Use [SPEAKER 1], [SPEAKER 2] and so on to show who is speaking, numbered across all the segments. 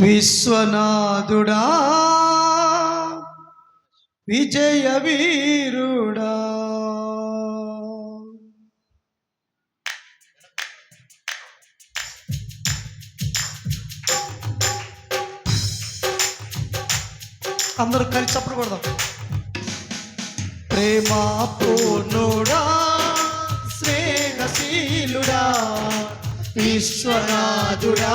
[SPEAKER 1] విశ్వనాథుడా విజయ వీరుడా. అందరూ కలిసి చప్పుడు కొడదాం. ప్రేమ పూర్ణుడా స్నేహశీలుడా విశ్వనాథుడా.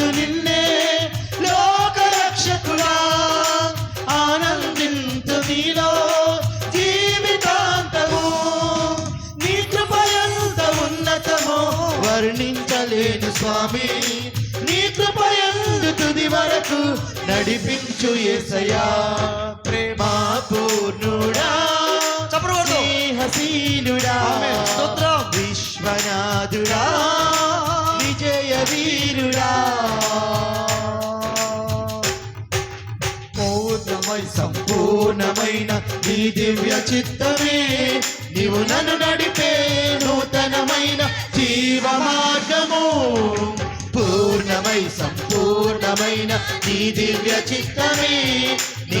[SPEAKER 2] స్వామి నీ కృపయందు తుది వరకు నడిపించు యేసయ్యా ప్రేమా పూర్ణుడా.
[SPEAKER 1] స్తోత్రం.
[SPEAKER 2] విశ్వనాథుడా విజయ వీరుడా
[SPEAKER 1] పౌర్ణమై
[SPEAKER 2] సంపూర్ణమైన నీ దివ్య చిత్తమే. నీవు నన్ను నడిపే నూతనమైన జీవ మార్గము పూర్ణమై సంపూర్ణమైన నీ దివ్య చిత్తమే. నీవు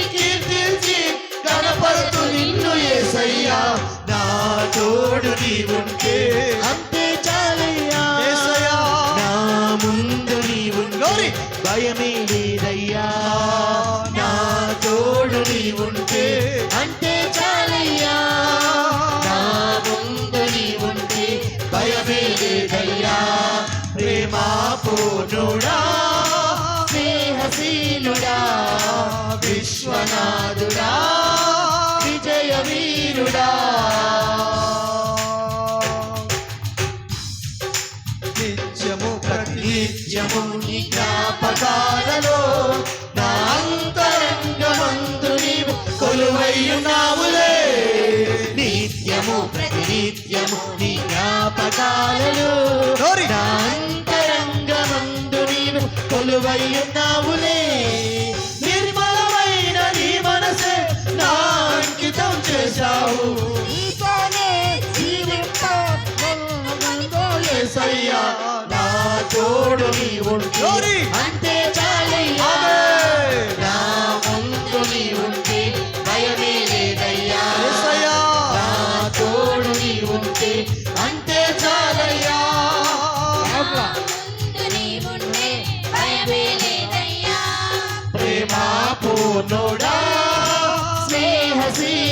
[SPEAKER 2] ఏసయ్యా నా తోడు నీ ఉంటే అంతే చాలయ్యా.
[SPEAKER 1] యేసయ్యా.
[SPEAKER 2] నా ముందు నీ
[SPEAKER 1] Glory.
[SPEAKER 2] భయమే లేదయ్యా. నా తోడు నీ ఉంటే అంతే చాలయ్యా. నా ముందు నీ ఉంటే భయమే లేదయ్యా. ప్రేమా పూర్ణుడా స్నేహశీలుడా విశ్వనాథుడా. విజయ వీరుడా
[SPEAKER 1] నిత్యము ప్రతి
[SPEAKER 2] నిత్యము నీ జ్ఞాపకాలలో నా అంతరంగమందు నీవు కొలువయ్యున్నావులే నిత్యము ప్రతి నిత్యము నీ జ్ఞాపకాలలో. నా అంతరంగమందు నీవు కొలువయ్యున్నావులే చేశావు
[SPEAKER 3] నీతోనే జీవింప నన్ను
[SPEAKER 2] యేసయ్యా నా తోడు నీ ఉంటే
[SPEAKER 1] Glory.
[SPEAKER 2] అంతే చాలయ్యా. నా ముందు నీ ఉంటే భయమే లేదయ్యా. నా తోడు నీ ఉంటే అంతే చాలయ్యా
[SPEAKER 3] ముందు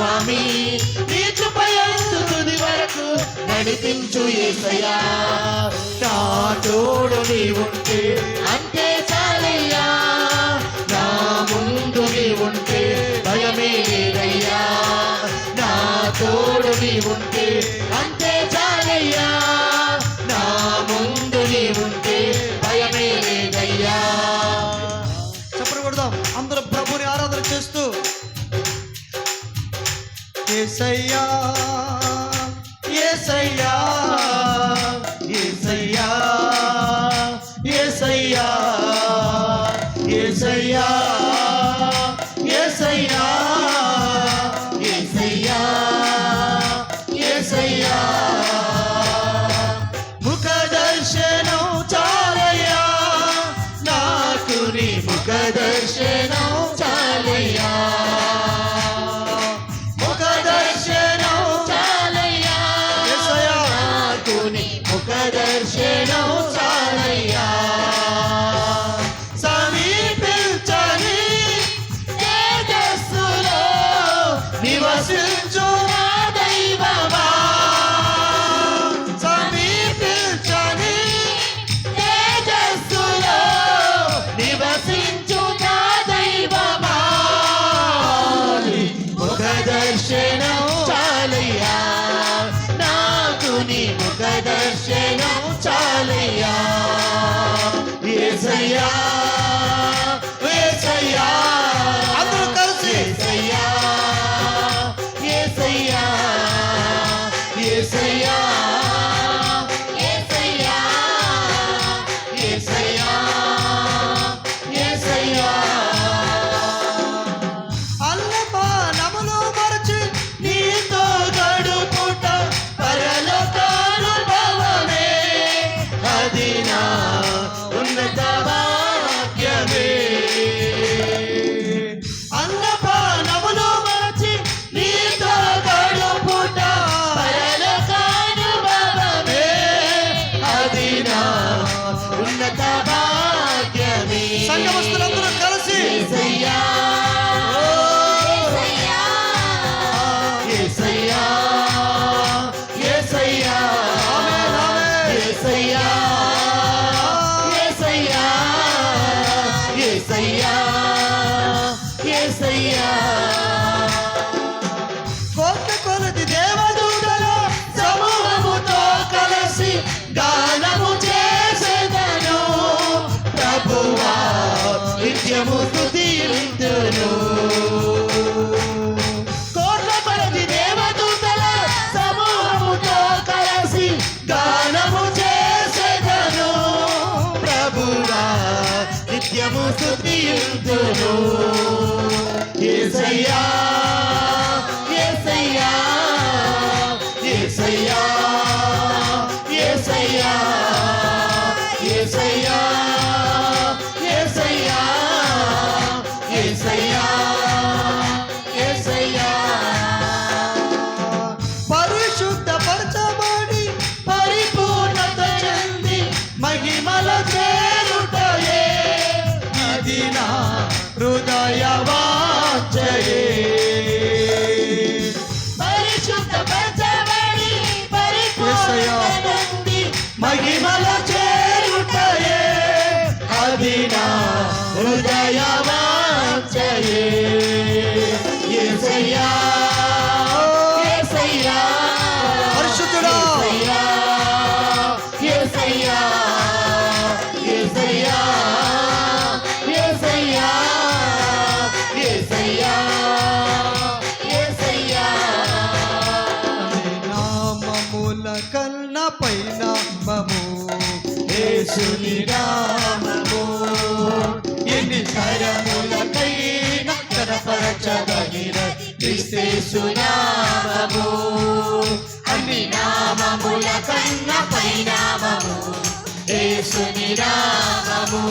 [SPEAKER 2] స్వామి నీ కృపయంతుని వరకు నడిపించు ఏసయ్యా. నా తోడు నీ ఉంటే అంతే చాలయ్యా. నా ముందు నీ ఉంటే భయమే లేదయ్యా. నా తోడు నీ ఉంటే
[SPEAKER 1] కన్న పైన మము
[SPEAKER 2] యేసుని నామము. ఎన్ని తరములకైనా కనపరచగలిగిన క్రిస్తేసు నామము. అన్ని నామముల కన్న పైనామము యేసుని నామము.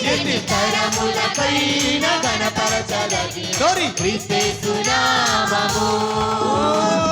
[SPEAKER 2] ఎన్ని తరములకైనా
[SPEAKER 1] కనపరచగలిగిన
[SPEAKER 2] క్రిస్తేసు నామము. Oh.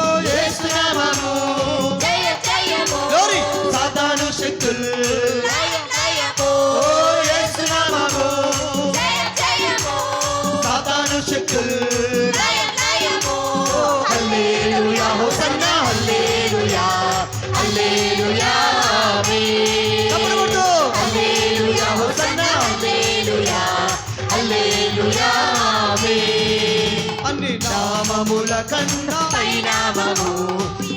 [SPEAKER 2] ఆమేన్
[SPEAKER 1] అన్ని
[SPEAKER 2] నామముల కన్నా పైనామము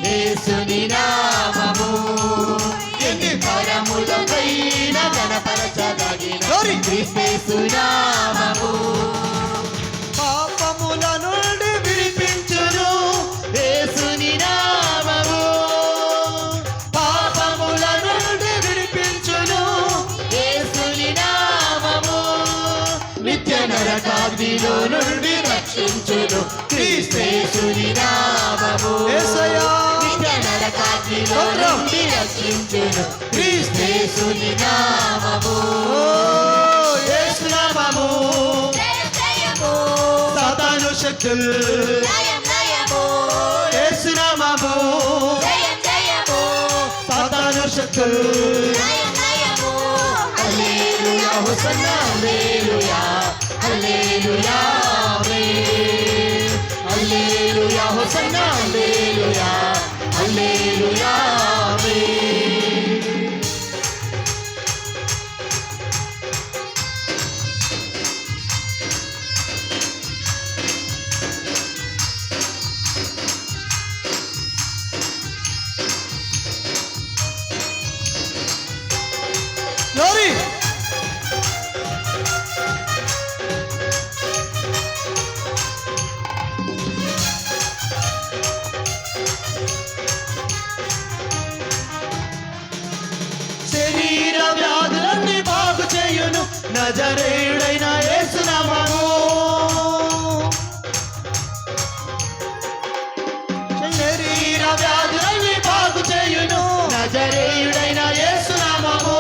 [SPEAKER 2] యేసుని నామము. ఎన్ని తరములకైన గణపరచదగిన క్రీస్తేసు నామము. క్రీస్తేసుని నామము
[SPEAKER 1] యేసయ్యా.
[SPEAKER 2] నరకాగ్నిలో. నుండి రక్షించును క్రీస్తేసుని నామము యేసు నామము సాతాను శక్తులు. యేసు నామము సాతాను శక్తులు. హోసన్నా హల్లెలూయా హల్లెలూయా. హల్లెలూయా హోసన్నా హల్లెలూయా హల్లెలూయా ఆమేన్ నజరేయుడైన యేసునామము శరీర వ్యాధులన్నీ బాగు చేయును. నజరేయుడైన యేసునామము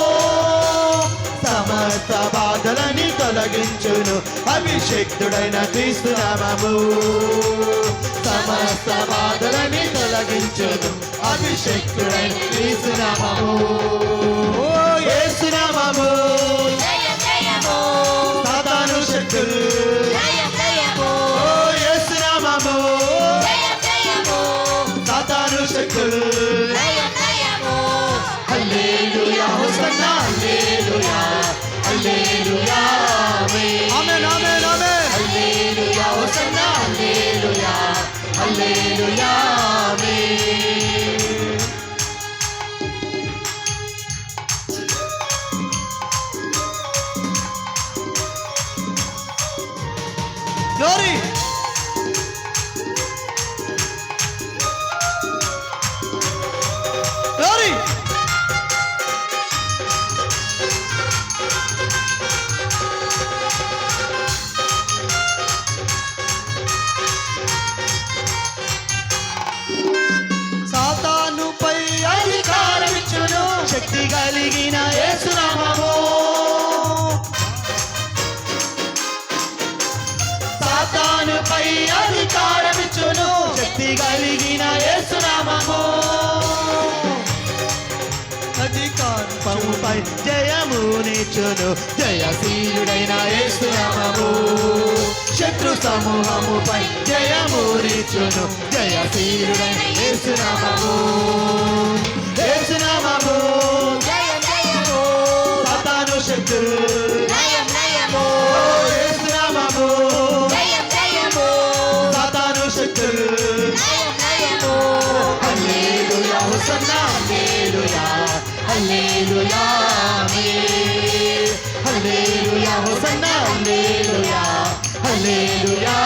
[SPEAKER 2] సమస్త బాధలని తొలగించును. అభిషక్తుడైన క్రీస్తునామము సమస్త బాధలని తొలగించును. అభిషక్తుడైన క్రీస్తునామము ఓ యేసునామము శక్తులు
[SPEAKER 3] జయ జయము.
[SPEAKER 2] ఓ యేసునామము
[SPEAKER 3] జయ జయము.
[SPEAKER 2] సాతాను శక్తులు హల్లెలూయా హోసన్నా హల్లెలూయా హల్లెలూయా ఆమేన్
[SPEAKER 1] ఆమేన్ ఆమేన్.
[SPEAKER 2] హల్లెలూయా హోసన్నా హల్లెలూయా హల్లెలూయా జయశీలుడైన యేసునామము శత్రు సమూహముపై జయమునిచ్చును జయశీలుడైన యేసునామము. యేసునామము.
[SPEAKER 3] జయ జయము.
[SPEAKER 2] సాతాను శక్తులు. హల్లెలూయా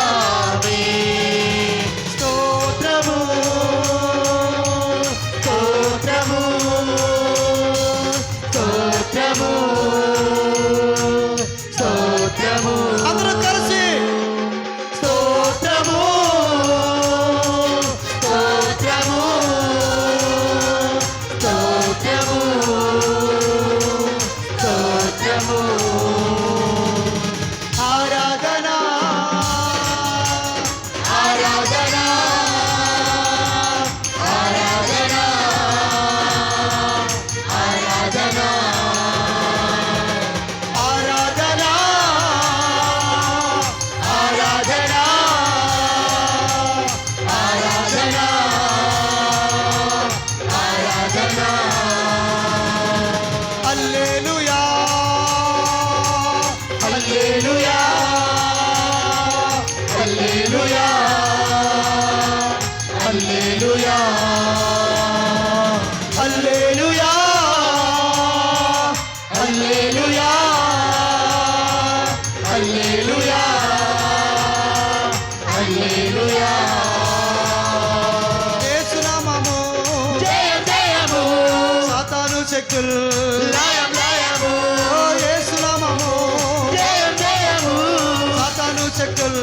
[SPEAKER 1] శక్తులు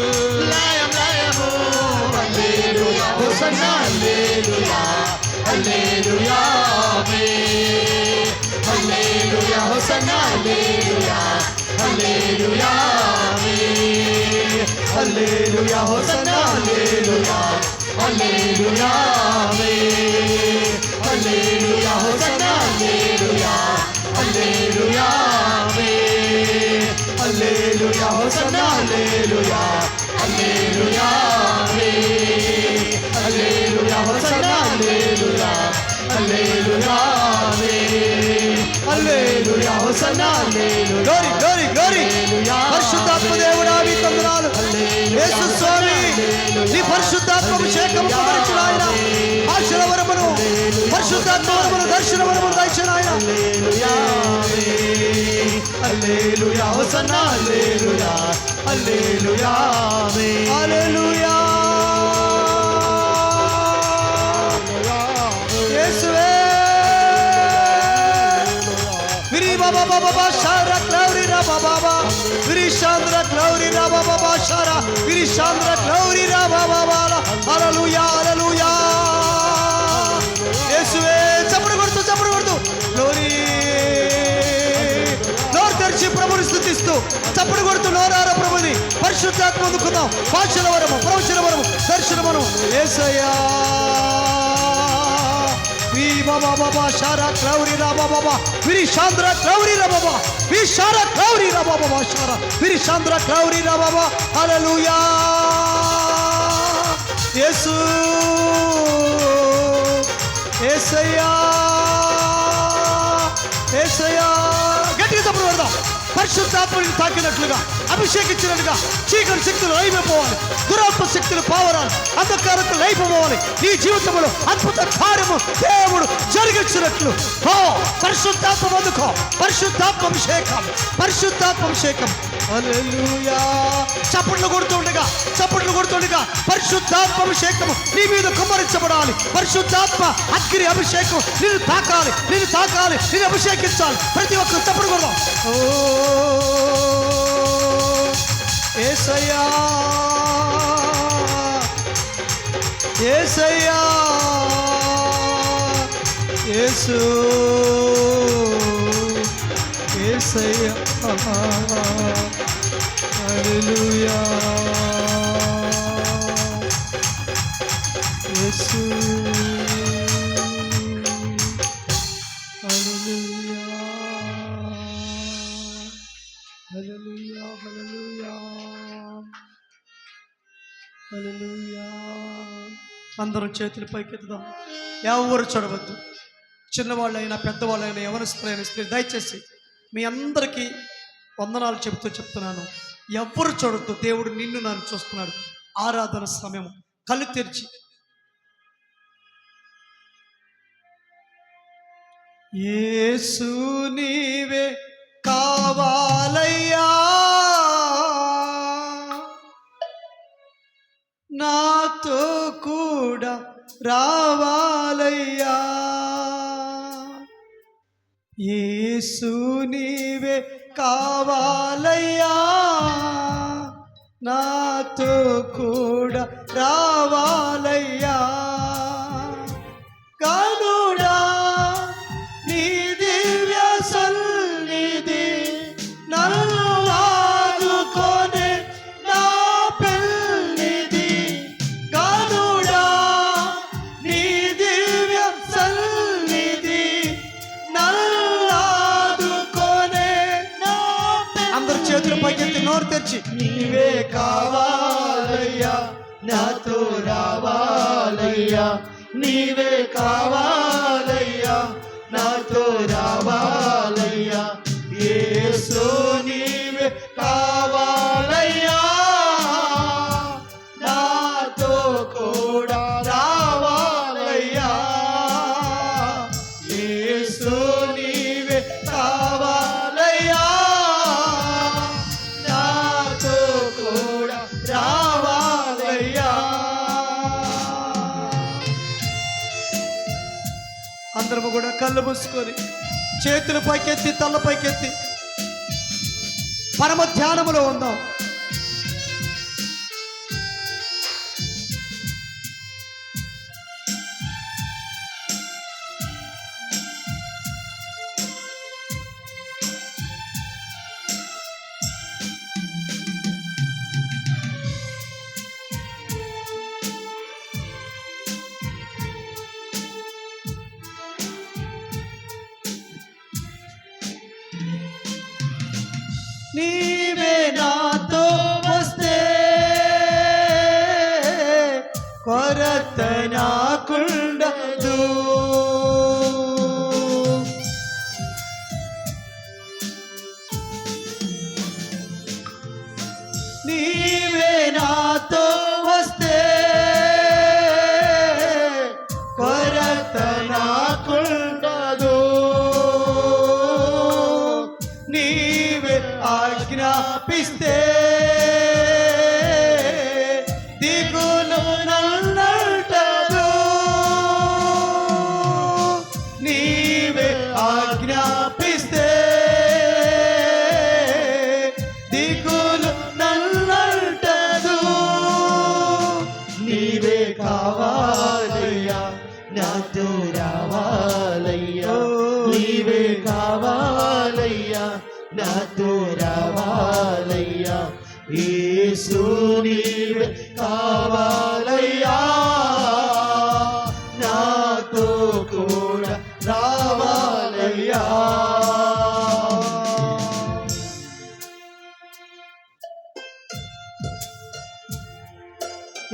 [SPEAKER 2] లయం లయము హల్లెలూయా హోసన్నా హల్లెలూయా హల్లెలూయా ఆమేన్. హల్లెలూయా హోసన్నా హల్లెలూయా హల్లెలూయా ఆమేన్. హల్లెలూయా హోసన్నా హల్లెలూయా హల్లెలూయా ఆమేన్. హల్లెలూయా హోసన్నా
[SPEAKER 1] పరిశుద్ధాత్మ దేవుడా మీ వందనాలు యేసు స్వామి నీ పరిశుద్ధాత్మ అభిషేకం కుమరించిన ఆయన. భాషల వరమును పరిశుద్ధాత్మ వరమును దర్శన వరమును దయచిన ఆయన.
[SPEAKER 2] హల్లెలూయా హోసన్నా హల్లెలూయా హల్లెలూయా.
[SPEAKER 1] హల్లెలూయా. యేసువే. విరి బాబా బాబా బా షారా క్లౌరి రా బాబా బా గ్లౌరి క్లౌరి రా బాబా బా షారా విరి క్లౌరి రా బాబా బాలా. హల్లెలూయా హల్లెలూయా. యేసువే చప్పుడు కొడుతూ చప్పుడు కొడుతూ. గ్లోరీ నోరు తెరిచి ప్రభుని స్థుతిస్తూ చప్పుడు కొడుతూ నోరార ప్రభుని. పరిశుద్ధాత్మ అందుకుందాం. భాషల వరము ప్రవచన వరము దర్శన వరము ఏసయ్యా. బాబా బాబా షారా క్రౌరి రా బాబా బా విరి శాంద్ర క్లౌరి రా బాబా వి క్రౌరి క్లౌరి రా బాబా బా షారా విరి శాంద్ర క్లౌరి రా బాబా హల్లెలూయా యేసు. ఏసయ్యా ఏసయ్యా గట్టిగా తప్పుడు పెడదాం. పరిశుద్ధాత్మని తాకినట్లుగా. అభిషేకించినట్టుగా చీకటి శక్తులు అయిపోవాలి దురాత్మ శక్తులు పావరాలు అంధకారకులు లైపోవాలి నీ జీవితంలో అద్భుత కార్యము దేవుడు జరిగించినట్లు. హో పరిశుద్ధాత్మ అందుకో పరిశుద్ధాత్మ అభిషేకం పరిశుద్ధాత్మ అభిషేకం. చప్పట్లు కొడుతుండగా చప్పట్లు కొడుతుండగా పరిశుద్ధాత్మ అభిషేకం నీ మీద కుమ్మరించబడాలి. పరిశుద్ధాత్మ అగ్ని అభిషేకం నేను తాకాలి నేను తాకాలి నేను అభిషేకించాలి. ప్రతి ఒక్కరు చప్పట్లు కొడదాం. ఓ ఏసయ్యా ఏసయ్యా యేసు ఏసయ్యా. హల్లెలూయా. యేసు అందరం చేతులు పైకెత్తుదాం. ఎవరు చూడవద్దు చిన్నవాళ్ళైనా పెద్దవాళ్ళైనా ఎవరిస్తులైన స్త్రీ దయచేసి మీ అందరికీ వందనాలు చెబుతూ చెప్తున్నాను. ఎవరు చూడొద్దు దేవుడు నిన్ను నన్ను చూస్తున్నాడు. ఆరాధన సమయం. కళ్ళు తెరిచి. ఏసు నీవే కావాలయ్యా. నాతో కూడా రావాలయ్యా. యేసు నీవే కావాలయ్యా. నాతో కూడా రావాలయ్యా. వచ్చి
[SPEAKER 2] నీవే కావాలయ్యా నాతో రావాలయ్యా నీవే
[SPEAKER 1] కళ్ళు మూసుకొని చేతులు పైకెత్తి తల్ల పైకెత్తి. పరమ ధ్యానములో ఉందాం.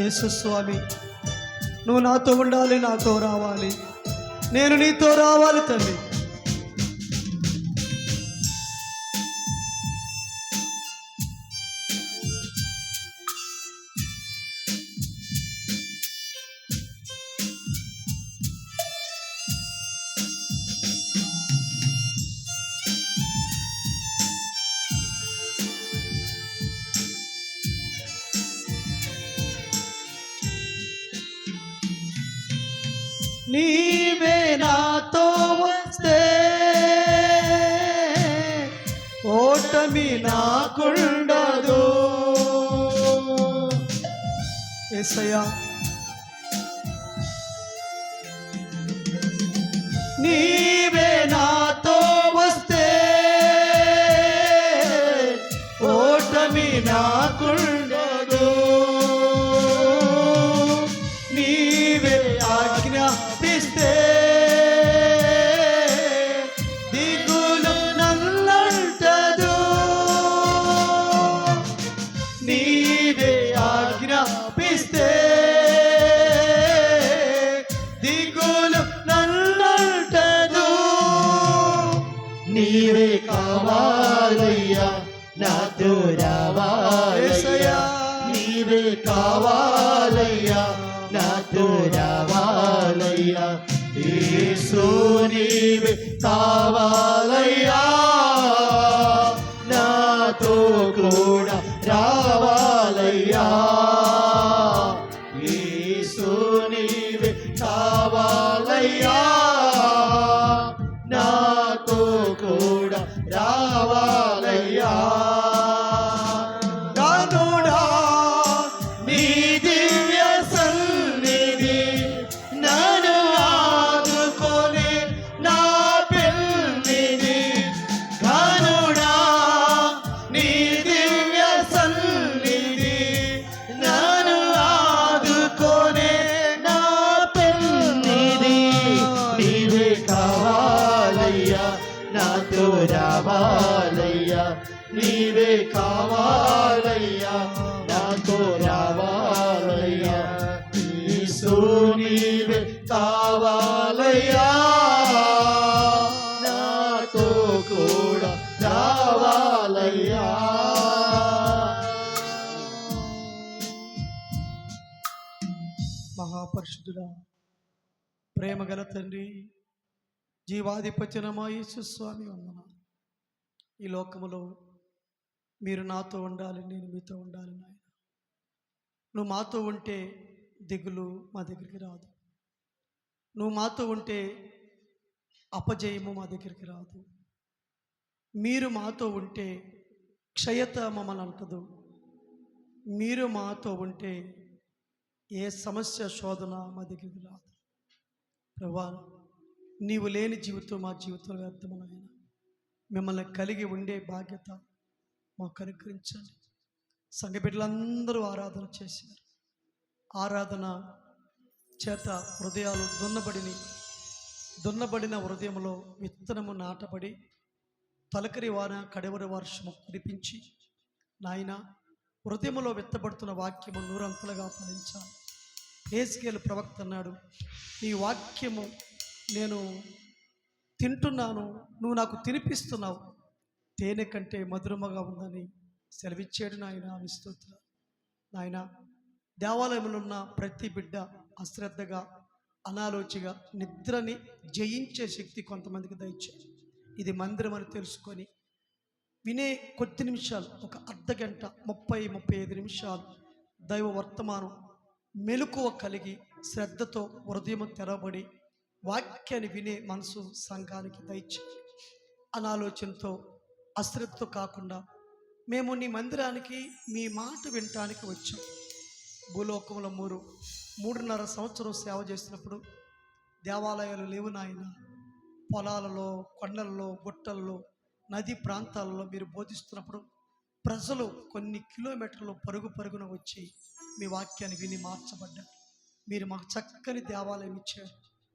[SPEAKER 1] యేసుస్వామి నువ్వు నాతో ఉండాలి నాతో రావాలి. నేను నీతో రావాలి తల్లి. ఎసయ్యా
[SPEAKER 2] నీ
[SPEAKER 1] మహాపరిశుద్ధుడా ప్రేమగల తండ్రి జీవాధిపత్యనమా యేసు స్వామి వందన. ఈ లోకములో మీరు నాతో ఉండాలి నేను మీతో ఉండాలి నాయన. నువ్వు మాతో ఉంటే దిగులు మా దగ్గరికి రాదు. నువ్వు మాతో ఉంటే అపజయము మా దగ్గరికి రాదు. మీరు మాతో ఉంటే క్షయత మమ్మల్ని అంటదు. మీరు మాతో ఉంటే ఏ సమస్య శోధన మా దగ్గరికి రాదు. ప్రభా నీవు లేని జీవితం మా జీవితంలో వ్యర్థమైన మిమ్మల్ని కలిగి ఉండే బాధ్యత మాకు అనుగ్రహించండి. సంఘ బిడ్డలందరూ ఆరాధన చేశారు. ఆరాధన చేత హృదయాలు దున్నబడిని దున్నబడిన హృదయంలో విత్తనము నాటబడి తలకరి వాన కడవరి వర్షము కురిపించి నాయన హృదయములో విత్తబడుతున్న వాక్యము నూరంతలుగా ఫలించాలి. హేస్కేలు ప్రవక్త అన్నాడు ఈ వాక్యము నేను తింటున్నాను నువ్వు నాకు తినిపిస్తున్నావు. తేనె కంటే మధురమగా ఉందని సెలవిచ్చాడు నాయన విస్తోత్ర నాయన దేవాలయంలో ఉన్న ప్రతి బిడ్డ అశ్రద్ధగా అనాలోచిగా నిద్రని జయించే శక్తి కొంతమందికి దయచేది ఇది మందిరం అని తెలుసుకొని వినే కొద్ది నిమిషాలు ఒక అర్ధ గంట ముప్పై ముప్పై ఐదు నిమిషాలు దైవ వర్తమానం మెలకువ కలిగి శ్రద్ధతో హృదయం తెరబడి వాక్యాన్ని వినే మనసు సంఘానికి దయచేయి. అనాలోచనతో అశ్రద్ధతో కాకుండా మేము నీ మందిరానికి మీ మాట వినటానికి వచ్చాం. భూలోకంలో మూడు మూడున్నర సంవత్సరం సేవ చేసినప్పుడు దేవాలయాలు లేవు నాయన. పొలాలలో కొండల్లో గుట్టల్లో నదీ ప్రాంతాలలో మీరు బోధిస్తున్నప్పుడు ప్రజలు కొన్ని కిలోమీటర్లు పరుగు పరుగున వచ్చి మీ వాక్యాన్ని విని మార్చబడ్డారు. మీరు మాకు చక్కని దేవాలయం ఇచ్చారు.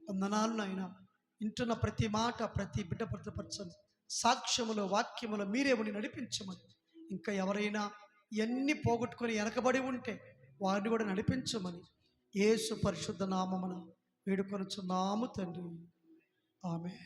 [SPEAKER 1] వందనాలు ఆయన వింటున్న ప్రతి మాట ప్రతి బిడ్డ భద్రపరచండి సాక్ష్యములో వాక్యములో మీరే ఉండి నడిపించమని. ఇంకా ఎవరైనా ఎన్ని పోగొట్టుకొని వెనకబడి ఉంటే వారిని కూడా నడిపించమని ఏసు పరిశుద్ధ నామమున వేడుకొనుచున్నాము తండ్రి. ఆమె